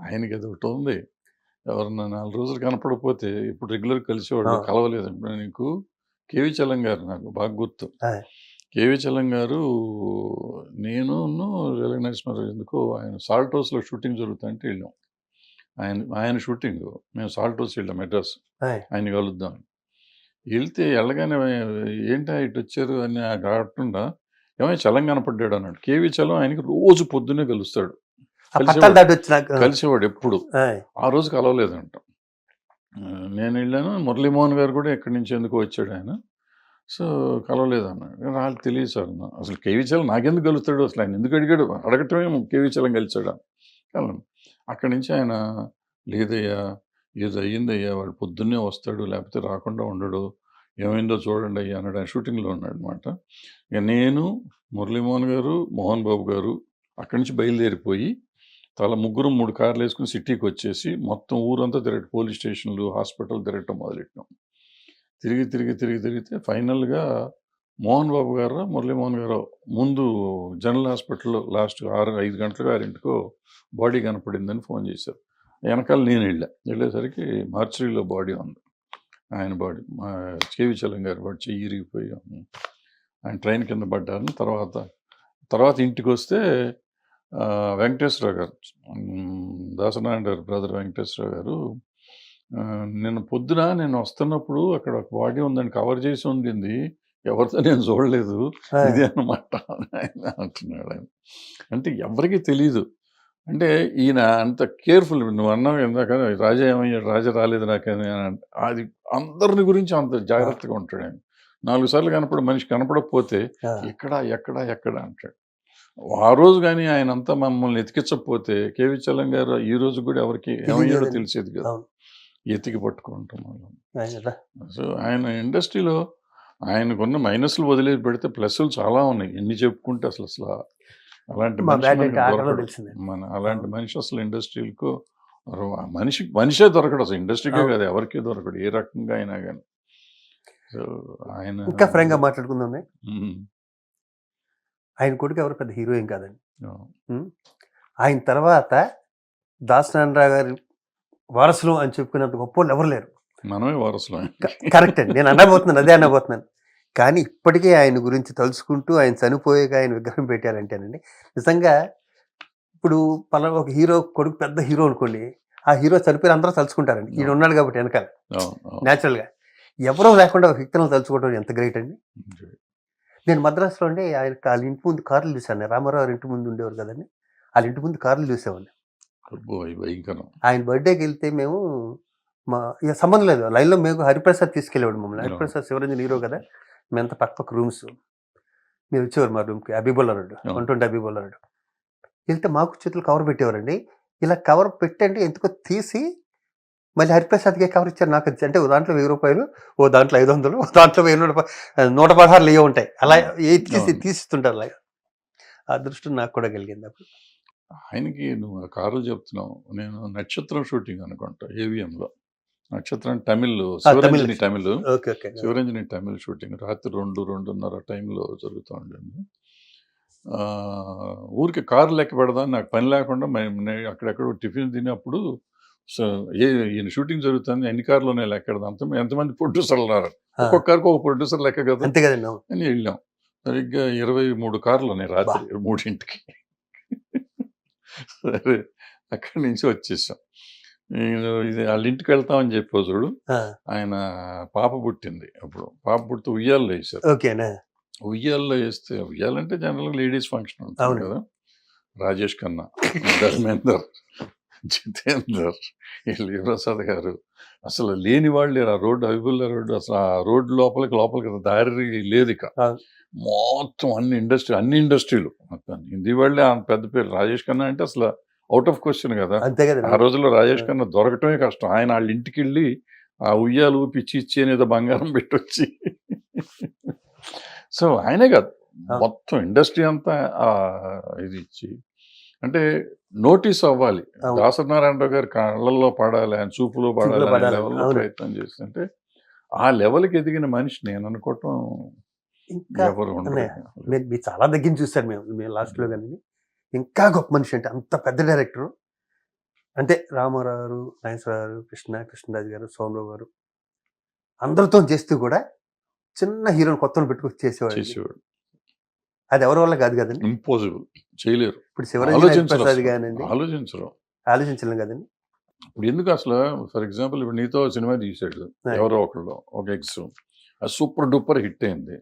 ఆయనకి అది ఒకటి ఉంది ఎవరన్నా నాలుగు రోజులు కనపడకపోతే ఇప్పుడు రెగ్యులర్ కలిసేవాడు ఆ. కలవలేదు నీకు కేవి చలం గారు నాకు బాగా గుర్తు. కేవి చలం గారు నేను రేలంగి నరసింహారావు ఎందుకో ఆయన సాల్ట్ హౌస్లో షూటింగ్ జరుగుతుంటే వెళ్ళాం ఆయన ఆయన షూటింగ్ మేము సాల్ట్ హౌస్ వెళ్ళాం మెడ్రాస్ ఆయ్. ఆయన కలుద్దాం వెళ్తే వెళ్ళగానే ఏంటి ఇటు వచ్చారు అని కాకుండా ఏమైనా చలం కనపడ్డాడు అన్నాడు కేవి చలం ఆయనకి రోజు పొద్దున్నే కలుస్తాడు ఆ. పట్టాలు దాటి వచ్చినాక. కలిసేవాడు ఎప్పుడు. ఆ రోజు కలవలేదంట నేను వెళ్ళాను మురళీమోహన్ గారు కూడా ఎక్కడి నుంచి ఎందుకు వచ్చాడు ఆయన. సో కలవలేదన్నాడు వాళ్ళకి తెలియదు సార్. అసలు కేవీ చలం నాకెందుకు కలుస్తాడు? అసలు ఆయన ఎందుకు అడిగాడు? అడగటమే కేవీ చలం కలిసాడు? కలం అక్కడి నుంచి ఆయన లేదయ్యా ఏదో అయ్యిందయ్యా వాడు పొద్దున్నే వస్తాడు లేకపోతే రాకుండా ఉండడు. ఏమైందో చూడండి అయ్యా అన్నాడు. ఆయన షూటింగ్లో ఉన్నాడు అనమాట ఇక నేను మురళీమోహన్ గారు మోహన్ బాబు గారు అక్కడి నుంచి బయలుదేరిపోయి తల ముగ్గురు మూడు కార్లు వేసుకుని సిటీకి వచ్చేసి మొత్తం ఊరంతా తిరగ పోలీస్ స్టేషన్లు హాస్పిటల్ తిరగటం మొదలెట్టినాం తిరిగి తిరిగి తిరిగి తిరిగితే ఫైనల్గా మోహన్ బాబు గారు మురళీమోహన్ గారు ముందు జనరల్ హాస్పిటల్లో లాస్ట్ ఆరు ఐదు గంటలకు ఆరింటికో బాడీ కనపడిందని ఫోన్ చేశారు. వెనకాల నేను వెళ్ళా. వెళ్ళేసరికి మార్చరీలో బాడీ ఉంది. ఆయన బాడీ మా చేవిచలం గారి బాడీ చెయ్యి ఇరిగిపోయి ఆయన ట్రైన్ కింద పడ్డారని తర్వాత తర్వాత ఇంటికి వస్తే వెంకటేశ్వరరావు గారు. దాసనారాయణ గారు బ్రదర్ వెంకటేశ్వరరావు గారు. ఆ, నిన్న పొద్దున నేను వస్తున్నప్పుడు అక్కడ ఒక బాడీ ఉందని కవర్ చేసి ఉండింది. ఎవరితో నేను చూడలేదు. ఇది అన్నమాట ఆయన అంటున్నాడు ఆయన. అంటే ఎవరికి తెలియదు అంటే ఈయన అంత కేర్ఫుల్ నువ్వు అన్నావు ఇందాక రాజా ఏమయ్యాడు రాజా రాలేదు నాకని. అది అందరిని గురించి అంత జాగ్రత్తగా ఉంటాడు ఆయన. నాలుగు సార్లు కనపడి మనిషి కనపడకపోతే. ఎక్కడ ఎక్కడ ఎక్కడ అంటాడు. ఆ రోజు కానీ ఆయన అంతా మమ్మల్ని ఎతికించకపోతే కేవి చలం గారు ఈ రోజు కూడా ఎవరికి ఏమయ్యాడో. తెలిసేది కదా. ఎతికి పట్టుకుంటాం వాళ్ళం. సో ఆయన ఇండస్ట్రీలో ఆయనకున్న మైనస్లు వదిలేసి పెడితే ప్లస్లు చాలా ఉన్నాయి. ఎన్ని చెప్పుకుంటే అసలు అసలు అలాంటి మన అలాంటి మనిషి అసలు ఇండస్ట్రీలకు మనిషి మనిషే దొరకడు అసలు. ఇండస్ట్రీకే. కాదు ఎవరికి దొరకడు. ఏ రకంగా అయినా కానీ సో ఆయన ఇంకా ఫ్రాంక్గా మాట్లాడుకుందాం ఉమ్, ఆయన కొడుకు ఎవరు? పెద్ద హీరోయిన్ కాదండి. ఆయన తర్వాత దాసనారాయణ గారి వారసులు అని చెప్పుకునేంత గొప్ప వాళ్ళు ఎవరు లేరు. మనమే వారసులం కరెక్ట్ అండి. నేను అనబోతున్నాను అదే అనబోతున్నాను. కానీ ఇప్పటికే ఆయన గురించి తలుచుకుంటూ ఆయన చనిపోయాక ఆయన విగ్రహం పెట్టారంటేనండి నిజంగా ఇప్పుడు పలానా ఒక హీరో కొడుకు పెద్ద హీరో అనుకోండి ఆ హీరో చనిపోయి అందరూ తలుచుకుంటారండి. ఈయన ఉన్నాడు కాబట్టి వెనకాల. అవును, అవును. న్యాచురల్గా ఎవరో లేకుండా ఒక వ్యక్తిని తలుచుకోవడం ఎంత గ్రేట్ అండి. నేను మద్రాసులో అండి ఆయన వాళ్ళ ఇంటి ముందు కార్లు చూశాను. రామారావు ఇంటి ముందు ఉండేవారు కదండి. వాళ్ళ ఇంటి ముందు కార్లు చూసేవాడిని. ఆయన బర్త్డేకి వెళ్తే మేము మా ఇక సంబంధం లేదు. లైన్లో మేము హరిప్రసాద్ తీసుకెళ్ళేవాడు మమ్మల్ని. హరిప్రసాద్ శివరంజన్ హీరో కదా! మేమంతా పక్క పక్క రూమ్స్. మీరు వచ్చేవారు మా రూమ్కి. Yeah. One twenty Habibullah road. వెళ్తే మాకు చేతులు కవర్ పెట్టేవారండి. ఇలా కవర్ పెట్టండి ఎందుకో తీసి మళ్ళీ హరిప్రసాద్కే కవర్ ఇచ్చారు? నాకు అంటే దాంట్లో వెయ్యి రూపాయలు ఓ దాంట్లో ఐదు వందలు ఓ దాంట్లో వెయ్యి నూట నూట పదహారులు ఏ ఉంటాయి. అలా తీసి. తీసిస్తుంటారు అలా. ఆ దృష్టి నాకు కూడా కలిగింది అప్పుడు. ఆయనకి నువ్వు ఆ కార్లు చెప్తున్నావు. నేను నక్షత్రం షూటింగ్ అనుకుంటా AVM లో నక్షత్రం తమిళ్ శివరంజని తమిళ్. శివరంజని తమిళ్ షూటింగ్ రాత్రి రెండు రెండున్నర టైంలో జరుగుతూ ఉండింది ఆ, ఊరికి కారు లెక్క పెడదాం నాకు పని లేకుండా అక్కడెక్కడ టిఫిన్ తినప్పుడు సో ఏ ఈయన షూటింగ్ జరుగుతుంది ఎన్ని కార్లోనే అంత ఎంతమంది ప్రొడ్యూసర్లు ఉన్నారు. ఒక్కొక్క కారుకు ఒక ప్రొడ్యూసర్ లెక్క కదా? అంతే కదండి. అని వెళ్ళాం. సరిగ్గా ఇరవై మూడు కార్లు ఉన్నాయి రాత్రి మూడింటికి. సరే అక్కడి నుంచి వచ్చేసాం. నేను ఇది వాళ్ళ ఇంటికి వెళ్తామని చెప్పి చూడు. ఆయన పాప పుట్టింది అప్పుడు. పాప పుడితే ఉయ్యాల్లో వేశారు. ఓకేనా? ఉయ్యాల్లో వేస్తే ఉయ్యాలంటే జనరల్గా లేడీస్ ఫంక్షన్ ఉంటుంది. కదా? రాజేష్ ఖన్నా ధర్మేందర్ జితేందర్ వీళ్ళు ప్రసాద్ గారు. అసలు లేని వాళ్ళు లేరు. ఆ రోడ్డు అవిబుల్లా రోడ్డు అసలు ఆ రోడ్డు లోపలికి లోపలికి దారి లేదు ఇక. మొత్తం అన్ని ఇండస్ట్రీ అన్ని ఇండస్ట్రీలు మొత్తం. హిందీ వాళ్ళే ఆ పెద్ద పేరు. రాజేష్ ఖన్నా అంటే అసలు అవుట్ ఆఫ్ క్వశ్చన్ కదా. ఆ రోజుల్లో రాజేష్ ఖన్నా దొరకటమే కష్టం. ఆయన వాళ్ళ ఇంటికి వెళ్ళి ఆ ఉయ్యాలు పిచ్చి ఇచ్చి అనేది బంగారం పెట్టొచ్చి సో ఆయనే కాదు. మొత్తం ఇండస్ట్రీ అంతా ఇది ఇచ్చి అంటే నోటీస్ అవ్వాలి. దాసనారాయణరావు గారి కళ్ళల్లో పడాలి ఆయన చూపులో పడాలి. లెవెల్లో. ప్రయత్నం చేస్తుంటే ఆ లెవెల్కి ఎదిగిన మనిషి నేను అనుకోవటం ఇంకా మీరు చాలా దగ్గర చూశారు మేము మేము లాస్ట్లో కానీ ఇంకా గొప్ప మనిషి అంటే అంత పెద్ద డైరెక్టర్. అంటే రామారావు గారు నాగేశ్వరరావు గారు కృష్ణ కృష్ణరాజు గారు సోమరావు గారు. అందరితో చేస్తూ కూడా చిన్న హీరోని కొత్తను పెట్టుకొని చేసేవాడు చేసేవాడు. అది ఎవరి వల్ల కాదు కదండి? ఇంపాసిబుల్ చేయలేరు. ఇప్పుడు శివరాజు ఆలోచించరు ప్రసాద్ అసలు. కానండి ఆలోచించరు. ఆలోచించలేం కదండి. ఇప్పుడు ఎందుకు అసలు? ఫర్ ఎగ్జాంపుల్ ఇప్పుడు నీతో సినిమా తీసాడు. ఎవరో ఒకళ్ళు ఒక ఎక్స్ అది సూపర్ డూపర్ హిట్ అయింది.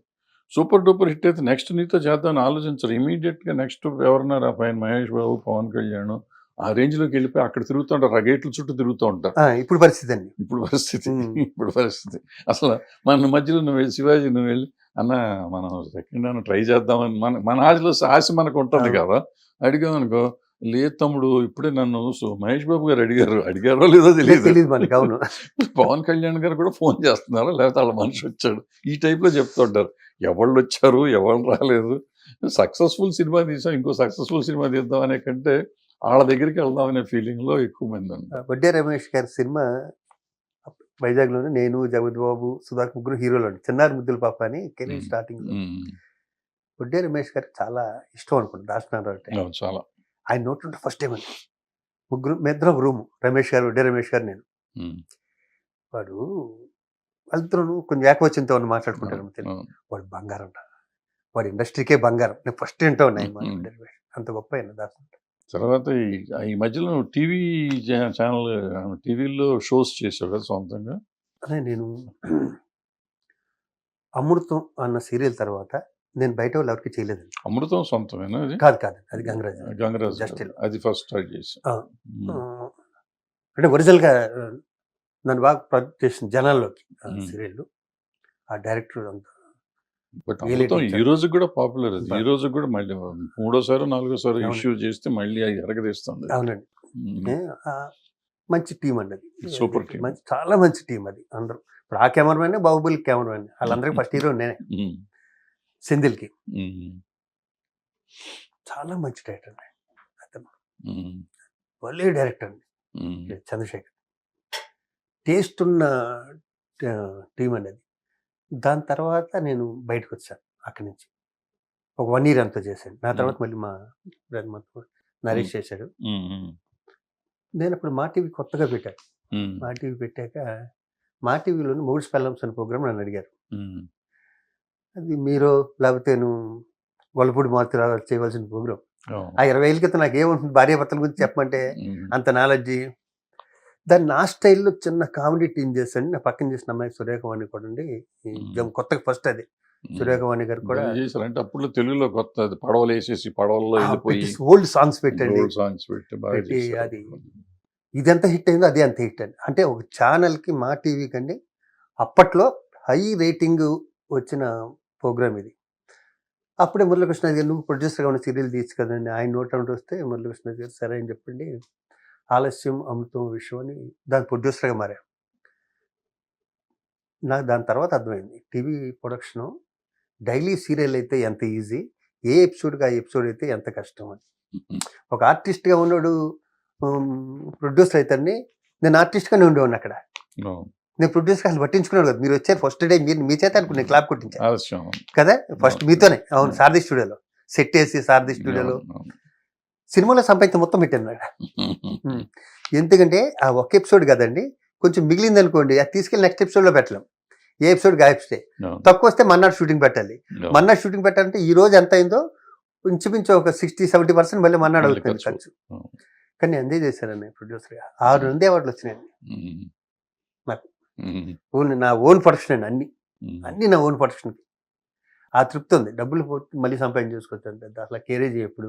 సూపర్ డూపర్ హిట్ అయితే నెక్స్ట్ నీతో చేద్దామని ఆలోచించరు. ఇమీడియట్గా నెక్స్ట్ ఎవరున్నారు ఆ పైన మహేష్ బాబు పవన్ కళ్యాణ్ ఆ రేంజ్లోకి వెళ్ళిపోయి అక్కడ తిరుగుతూ ఉంటారు. ఆ గేట్ల చుట్టూ తిరుగుతూ ఉంటారు. ఇప్పుడు పరిస్థితి అండి. ఇప్పుడు పరిస్థితి. ఇప్పుడు పరిస్థితి. అసలు మన మధ్యలో నువ్వు వెళ్ళి శివాజీ నువ్వు వెళ్ళి అన్న మనం సెకండ్ హ్యాండ్ ట్రై చేద్దామని మన మన ఆశలో ఆశ మనకు ఉంటుంది. కదా. అడిగామనుకో లేదు తమ్ముడు ఇప్పుడే నన్ను సో మహేష్ బాబు గారు అడిగారు. అడిగారో లేదో తెలియదు తెలియదు మనకి అవును. పవన్ కళ్యాణ్ గారు కూడా ఫోన్ చేస్తున్నారు? లేకపోతే వాళ్ళ మనిషి వచ్చాడు. ఈ type లో చెప్తుంటారు. ఎవళ్ళు వచ్చారు? ఎవరు రాలేదు? సక్సెస్ఫుల్ సినిమా తీసాం ఇంకో సక్సెస్ఫుల్ సినిమా తీద్దాం అనే కంటే వాళ్ళ దగ్గరికి వెళ్దాం అనే ఫీలింగ్లో ఎక్కువ మంది ఉన్నారు. వడ్డే రమేష్ గారి సినిమా వైజాగ్లోనే నేను జగత్ బాబు సుధాకర్ ముగ్గురు హీరోలు అండి. చిన్నారి ముద్దుల పాప అని కెరీర్. స్టార్టింగ్. వడ్డే రమేష్ గారికి చాలా ఇష్టం అనుకుంటా దాసనారావు చాలా. ఆయన నోట్ ఉంటే ఫస్ట్ టైం అండి. ముగ్గురు మిద్దరం రూమ్ రమేష్ గారు వడ్డే రమేష్ గారు నేను. వాడు వాళ్ళిద్దరూ కొంచెం ఏకవచనంతో ఉన్న మాట్లాడుకుంటారు. వాడు బంగారం. వాడు ఇండస్ట్రీకే బంగారం. నేను ఫస్ట్ వింటా ఉన్నాయి అంత గొప్ప ఆయన దాసన్ తర్వాత ఈ- ఈ మధ్యలో టీవీ ఛానల్ టీవీలో షోస్ చేసావు కదా సొంతంగా? అదే నేను అమృతం అన్న సీరియల్ తర్వాత నేను బయట వాళ్ళు ఎవరికి చేయలేదండి. అమృతం సొంతమేనా అది? కాదు కాదు అది గంగరాజ్. గంగరాజ్. Hill. అది ఫస్ట్ స్టార్ట్ చేసి అంటే ఒరిజినల్గా ఆ, నన్ను బాగా ప్రొజెక్ట్ చేసిన జనాల్లోకి. సీరియల్ ఆ డైరెక్టర్ అంతా బట్ ఈ. రోజు కూడా పాపులర్ అది. ఈ రోజు కూడా మళ్ళీ మూడోసారి నాలుగోసారి. ఇష్యూ చేస్తే మళ్ళీ అది ఎరగదీస్తుంది. అవునండి. మంచి టీం అండి అది. Super team. మంచి చాలా మంచి టీం అది అందరూ. ఇప్పుడు ఆ కెమెరామెన్ బాహుబలి కెమెరామెన్ వాళ్ళందరికీ ఫస్ట్ హీరో నేనే. ఉమ్. చాలా మంచి డైరెక్టర్ అండి అతను. భలే డైరెక్టర్ అండి. చంద్రశేఖర్. టేస్ట్ ఉన్న టీం అండి అది. దాని తర్వాత నేను బయటకు వచ్చాను అక్కడి నుంచి ఒక వన్ ఇయర్ అంతా చేశాను నా తర్వాత మళ్ళీ మా మొత్తం నరేష్ చేశాడు. నేను అప్పుడు మా టీవీ కొత్తగా పెట్టాను. మా టీవీ పెట్టాక మా టీవీలోని మూడు స్పెల్లమ్స్ అనే ప్రోగ్రామ్ నన్ను అడిగారు. అది మీరు లేకపోతే నువ్వు వలపూడి మారుతి రావు చేయవలసిన ప్రోగ్రామ్. ఆ ఇరవై ఏళ్ళ క్రితం నాకు ఏముంటుంది భార్యాభర్తల గురించి చెప్పమంటే. అంత నాలెడ్జి దాన్ని నా స్టైల్లో చిన్న కామెడీ టీం చేశాను నా పక్కన చేసిన అమ్మాయి సురేఖవాణి కూడా అండి. కొత్తగా ఫస్ట్ అది. సురేఖవాణి గారు కూడా చేశారు. అంటే అప్పుడు తెలుగులో కొత్త పడవలు వేసేసి పడవల్లో వెళ్ళిపోయి ఓల్డ్ సాంగ్స్ పెట్టండి. సాంగ్స్ పెట్టి. అది ఇది ఎంత హిట్ అయిందో అదే అంత హిట్ అండి. అంటే ఒక ఛానల్కి మా టీవీ కండి అప్పట్లో హై రేటింగ్ వచ్చిన ప్రోగ్రామ్ ఇది. అప్పుడే మురళీకృష్ణ గారు నువ్వు ప్రొడ్యూసర్గా ఉన్న సీరియల్ తీసి కదండి. ఆయన నోట్ వస్తే మురళీకృష్ణ గారు సరే అని చెప్పండి. ఆలస్యం అమృతం విషయం అని దాని ప్రొడ్యూసర్గా మారా నాకు దాని తర్వాత అర్థమైంది టీవీ ప్రొడక్షన్ డైలీ సీరియల్ అయితే ఎంత ఈజీ ఏ ఎపిసోడ్కి ఆ ఎపిసోడ్ అయితే ఎంత కష్టం అని. ఒక ఆర్టిస్ట్గా ఉన్నాడు ప్రొడ్యూసర్ అవుతాడని నేను ఆర్టిస్ట్గానే ఉండేవాడిని అక్కడ. నేను ప్రొడ్యూసర్ అసలు పట్టించుకున్నాడు కదా మీరు వచ్చారు ఫస్ట్ డే మీరు మీ చేత అనుకుని క్లాప్ కొట్టించాను ఆలస్యం కదా ఫస్ట్. మీతోనే అవును. సారథి స్టూడియోలో సెట్ వేసి సారథి స్టూడియోలో. సినిమాలో సంపాదించి మొత్తం పెట్టాను. ఎందుకంటే ఆ ఒక ఎపిసోడ్ కదండి కొంచెం మిగిలింది అనుకోండి అది తీసుకెళ్ళి నెక్స్ట్ ఎపిసోడ్లో పెట్టలేం ఏ ఎపిసోడ్ గాయప్స్తే. తక్కువ వస్తే మన్నాడు షూటింగ్ పెట్టాలి. మన్నాడు షూటింగ్ పెట్టాలంటే ఈ రోజు ఎంత అయిందో ఇంచుమించు ఒక సిక్స్టీ సెవెంటీ పర్సెంట్ మళ్ళీ మన్నాడు అవుతుంది ఖర్చు. కానీ ఎంజాయ్ చేశానండి ప్రొడ్యూసర్గా ఆరు నుండి అవార్డులు వచ్చినాయండి. నాకు. ఓన్ నా ఓన్ ప్రొడక్షన్ అండి అన్ని. అన్ని నా ఓన్ ప్రొడక్షన్ ఆ తృప్తి ఉంది డబ్బులు పోతే మళ్ళీ సంపాదన చేసుకోవచ్చు అంతే అసలు కేరేజ్ ఎప్పుడు